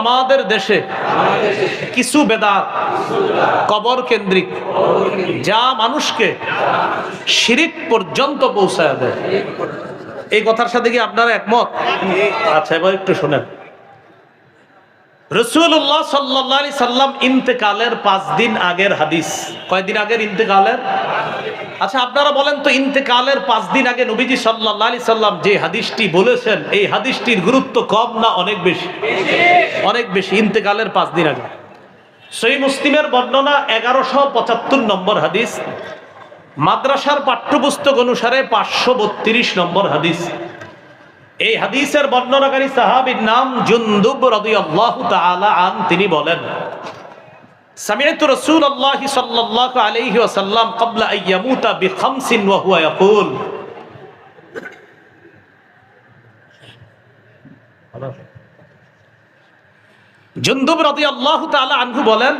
আমাদের দেশে কিছু বেদাত কবর কেন্দ্রিক যা মানুষকে শিরিক পর্যন্ত পৌঁছায় দেয়। এই কথার সাথে কি আপনারা একমত? আচ্ছা এবার একটু শোনেন। রসুল্লাহ সাল্লি সাল্লাম ইন্তেকালের পাঁচ দিন আগের হাদিস। কয়দিন আগের ইন্তেকালের? আচ্ছা আপনারা বলেন তো, ইন্তেকালের পাঁচ দিন আগে নবীজি সাল্লাহ আলি সাল্লাম যে হাদিসটি বলেছেন, এই হাদিসটির গুরুত্ব কম না অনেক বেশি? অনেক বেশি, ইন্তেকালের পাঁচ দিন আগে। সই মুসলিমের বর্ণনা এগারোশো পঁচাত্তর নম্বর হাদিস। মাদ্রাসার পাঠ্যপুস্তক অনুসারে পাঁচশো বত্রিশ নম্বর হাদিস। এই হাদিসের বর্ণনাকারী সাহাবীর নাম জুন্দুব রাদিয়াল্লাহু তাআলা আন, তিনি বলেন سمعت رسول الله صلى الله عليه وسلم قبل أن يموت بخمس وهو يقول জুন্দুব রাদিয়াল্লাহু তাআলা আনহু বলেন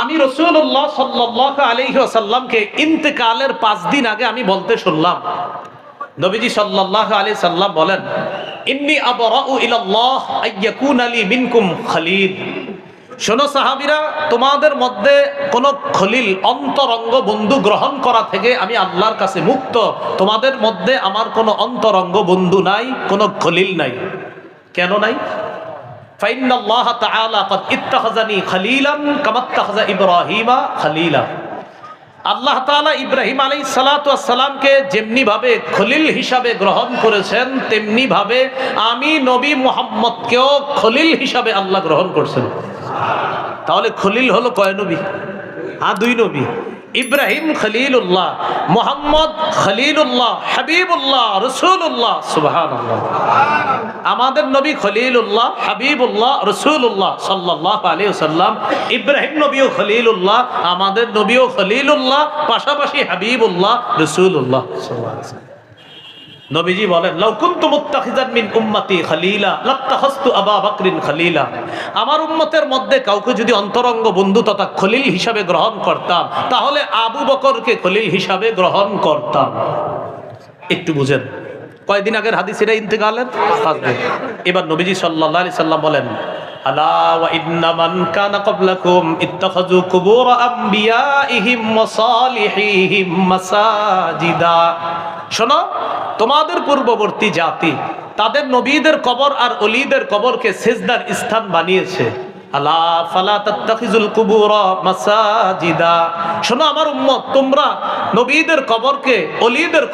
আমি রসুল্লাহ সাল্লাহ আলাইহি ওয়াসাল্লামকে ইন্তেকালের পাঁচ দিন আগে আমি বলতে শুনলাম নবীজি সাল্লাল্লাহু আলাইহি সাল্লাম বলেন ইন্নী আবরাউ ইলাল্লাহ আইয়াকুন আলী মিনকুম খলিল শোনো সাহাবিরা, তোমাদের মধ্যে কোন খলিল, অন্তরঙ্গ বন্ধু গ্রহণ করা থেকে আমি আল্লাহর কাছে মুক্ত। তোমাদের মধ্যে আমার কোনো অন্তরঙ্গ বন্ধু নাই, কোন খলিল নাই। কেন নাই? ফাইন্নাল্লাহ তাআলা কদ ইত্তাখাযানি খলিলান ইব্রাহিমা খালিলা। আল্লাহ তালা ইব্রাহিম আলী সালাতামকে যেমনি ভাবে খলিল হিসাবে গ্রহণ করেছেন তেমনিভাবে আমি নবী মোহাম্মদকেও খলিল হিসাবে আল্লাহ গ্রহণ করছেন। তাহলে খলিল হলো কয় নবী? হ্যাঁ দুই নবী। ইব্রাহিম খলিলুল্লাহ, মোহাম্মদ খলিলুল্লাহ, হাবিবুল্লাহ রসুল্লাহ সুবহান আমাদের নবী খলিলুল্লাহ, হাবিবুল্লাহ রসুল্লাহ সাল্লাহ আলী সাল্লাম ইব্রাহিম নবীও খলিলুল্লাহ, আমাদের নবীও খলিলুল্লাহ, পাশাপাশি হাবিবুল্লাহ রসুল্লাহ নবীজি বলেন মিন উম্মতি খলিলা আবা বকরিন খলিলা। আমার উম্মতের মধ্যে কাউকে যদি অন্তরঙ্গ বন্ধু তথা খলিল হিসাবে গ্রহণ করতাম, তাহলে আবু বকরকে খলিল হিসাবে গ্রহণ করতাম। একটু বুঝেন, কয়দিন আগের হাদিস এটা ইন্তেকালের? এবার নবীজি সাল্লাল্লাহু আলাইহি সাল্লাম বলেন, আলা ওয়া ইন্না মান কানা ক্বাবলাকুম ইত্তাখাযু কুবুর আমবিয়াইহিম ওয়া সালিহিহিম মাসাজিদা। শোনো তোমাদের পূর্ববর্তী জাতি তাদের নবীদের কবর আর অলিদের কবরকে সেজদার স্থান বানিয়েছে। আলা ফালা তাত্তাখিজুল কুবুর মাসাজিদা। শোনো আমার উম্মত, তোমরা নবীদের কবরকে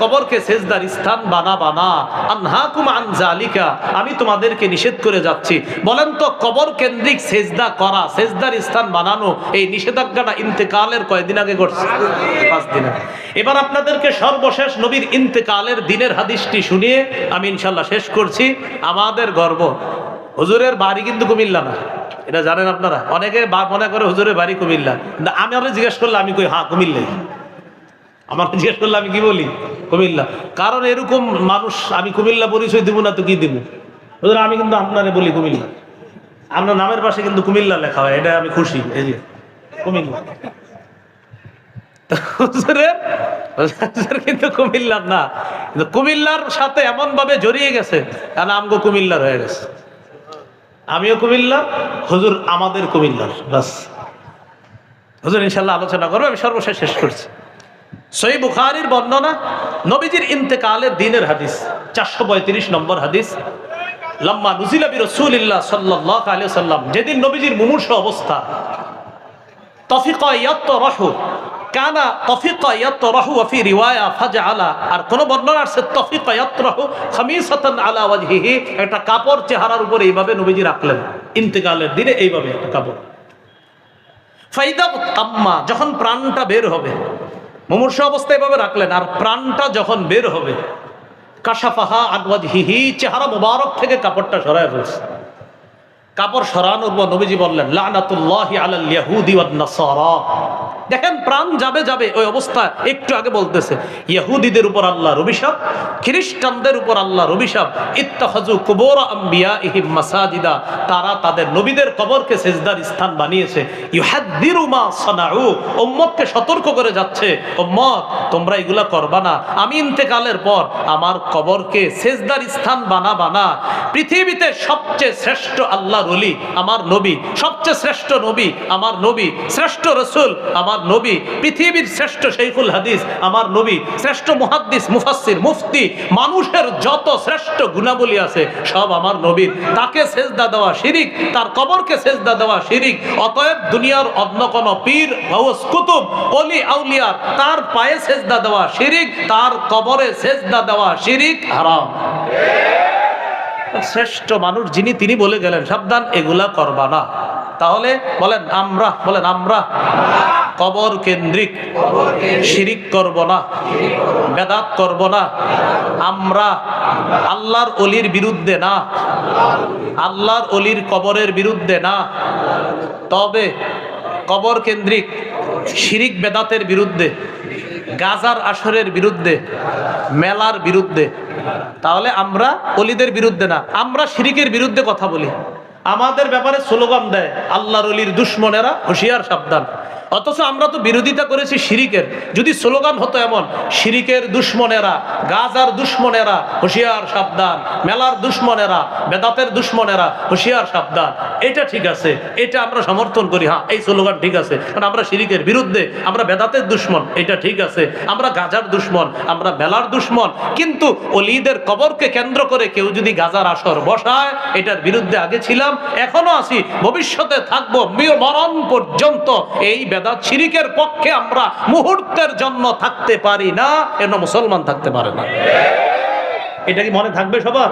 কবরকে সেজদার স্থান বানা বানা আনহাকুম আন জালিকা আমি তোমাদেরকে নিষেধ করে যাচ্ছি। বলেন তো, কবর কেন্দ্রিক সেজদা করা, সেজদার স্থান বানানো, এই নিষেধাজ্ঞাটা ইন্তেকালের কয়দিন আগে করছে পাঁচ দিন এবার আপনাদেরকে সর্বশেষ নবীর ইন্তেকালের দিনের হাদিসটি শুনিয়ে আমি ইনশাল্লাহ শেষ করছি। আমাদের গর্ব হুজুরের বাড়ি কিন্তু কুমিল্লা না। এটা জানেন আপনারা? অনেকে মনে করে হুজুরের বাড়ি কুমিল্লা। না, আমি আরও জিজ্ঞেস করলে আমি কই হ্যাঁ কুমিল্লাই আমার জিজ্ঞেস করলে আমি কি বলি? কুমিল্লা। কারণ এরকম মানুষ আমি কুমিল্লা পরিচয় দিব না তো কি দিব? হুজুর আমি কিন্তু আপনারে বলি কুমিল্লা। আপনার নামের পাশে কিন্তু কুমিল্লা লেখা হয় এটা আমি খুশি। এই যে কুমিল্লা। কিন্তু কুমিল্লার না। কুমিল্লার সাথে এমন ভাবে জড়িয়ে গেছে কারণ আমগো কুমিল্লার হয়ে গেছে। আমিও কুমিল্লা, হুজুর আমাদের কুমিল্লার বাস হুজুর ইনশাল্লাহ আলোচনা করব, আমি সর্বশেষ শেষ করছি। সই বুখারির বর্ণনা, নবীজির ইন্তেকালের দিনের হাদিস, চারশো পঁয়ত্রিশ নম্বর হাদিস, লম্মা নুজিলাবি রসুলিল্লাহ সাল্লাহ আলিয়া সাল্লাম যেদিন নবীজির মুমূর্ষ অবস্থা তফিকা ইয়াত্ত রহু কানা তফিকা ইয়াত্ত রহু ফি রিওয়ায়া ফাজআলা। আর কোন বর্ণনা আছে, তফিকা ইয়াত্ত রহু খামিসাতান আলা ওয়াজহিহি। একটা কাপড় চেহারার উপরে এইভাবে নবীজি রাখলেন। ইন্তেকালের দিনে এইভাবে একটা কাপড়। ফাইদা তাম্মা, যখন প্রাণটা বের হবে, মুমূর্ষ অবস্থায় এভাবে রাখলেন, আর প্রাণটা যখন বের হবে, কাশাফাহা আনওয়াজহিহি চেহারা মুবারক থেকে কাপড়টা সরায় ফেলছে। কাপড় সরানোর পর নবীজি বললেন, লানাতুল্লাহি আলাল ইয়াহুদি ওয়ান নাসারা। দেখেন, প্রাণ যাবে যাবে, ওই অবস্থা একটু আগে বলতেছে। ইহুদিদের উপর আল্লাহর অভিশাপ, খ্রিস্টানদের উপর আল্লাহর অভিশাপ ইত্তাহাজু কুবর আম্বিয়া ইহিম মাসাজিদা, তারা তাদের নবীদের কবরকে সেজদার স্থান বানিয়েছে। ইউহাদ্দিরু মা সানাউ, উম্মতকে সতর্ক করে যাচ্ছে। উম্মত, তোমরা এগুলা করবা না। আমি ইন্তেকালের পর আমার কবরকে সেজদার স্থান বানা বানা পৃথিবীতে সবচেয়ে শ্রেষ্ঠ আল্লাহর অলি আমার নবী, সবচেয়ে শ্রেষ্ঠ নবী আমার নবী, শ্রেষ্ঠ রসুল আমার নবী, পৃথিবীর শ্রেষ্ঠ শৈখুল হাদিস, আমার নবী, শ্রেষ্ঠ মুহাদ্দিস, মুফাসসির, মুফতি, মানুষের যত শ্রেষ্ঠ গুণাবলী আছে, সব আমার নবীর। তাকে সেজদা দেওয়া শিরিক, তার কবরকে সেজদা দেওয়া শিরিক, অতএব দুনিয়ার অন্য কোন পীর, গাউস, কুতুব অলি আউলিয়া, তার পায়ে সেজদা দেওয়া শিরিক, তার কবরে সেজদা দেওয়া শিরিক হারাম। শ্রেষ্ঠ মানুষ যিনি, তিনি বলে গেলেন, সাবধান, এগুলা করবা না। তাহলে বলেন, আমরা বলেন, আমরা। কবর কেন্দ্রিক। শিরিক করব না, বেদাত করব না। আমরা আল্লাহর অলির বিরুদ্ধে না, আল্লাহর অলির কবরের বিরুদ্ধে না। তবে কবর কেন্দ্রিক, শিরিক বেদাতের বিরুদ্ধে, গাজার আসরের বিরুদ্ধে, মেলার বিরুদ্ধে। তাহলে আমরা অলিদের বিরুদ্ধে না, আমরা শিরিকের বিরুদ্ধে কথা বলি। আমাদের ব্যাপারে স্লোগান দেয়, আল্লাহর অলির দুশ্মনেরা হুঁশিয়ার সাবধান। অথচ আমরা তো বিরোধিতা করেছি শিরিকের। যদি স্লোগান হতো এমন, শিরিকের দুশ্মনেরা, গাজার দুশ্মনেরা, হুঁশিয়ার, সাবধান। মেলার দুশ্মনেরা, বেদাতের দুশ্মনেরা, হুঁশিয়ার, সাবধান। এটা ঠিক আছে, এটা আমরা সমর্থন করি। হ্যাঁ এই স্লোগান ঠিক আছে, কারণ আমরা শিরিকের বিরুদ্ধে, আমরা বেদাতের দুশ্মন, এটা ঠিক আছে। আমরা গাজার দুশ্মন, আমরা মেলার দুশ্মন, কিন্তু অলিদের কবরকে কেন্দ্র করে কেউ যদি গাজার আসর বসায়, এটার বিরুদ্ধে আগে ছিলাম, এখনও আছি, ভবিষ্যতে থাকব মরণ পর্যন্ত এই বেদাত শিরিকের পক্ষে আমরা মুহূর্তের জন্য থাকতে পারি না এর মুসলমান থাকতে পারে না। এটা কি মনে থাকবে সবার?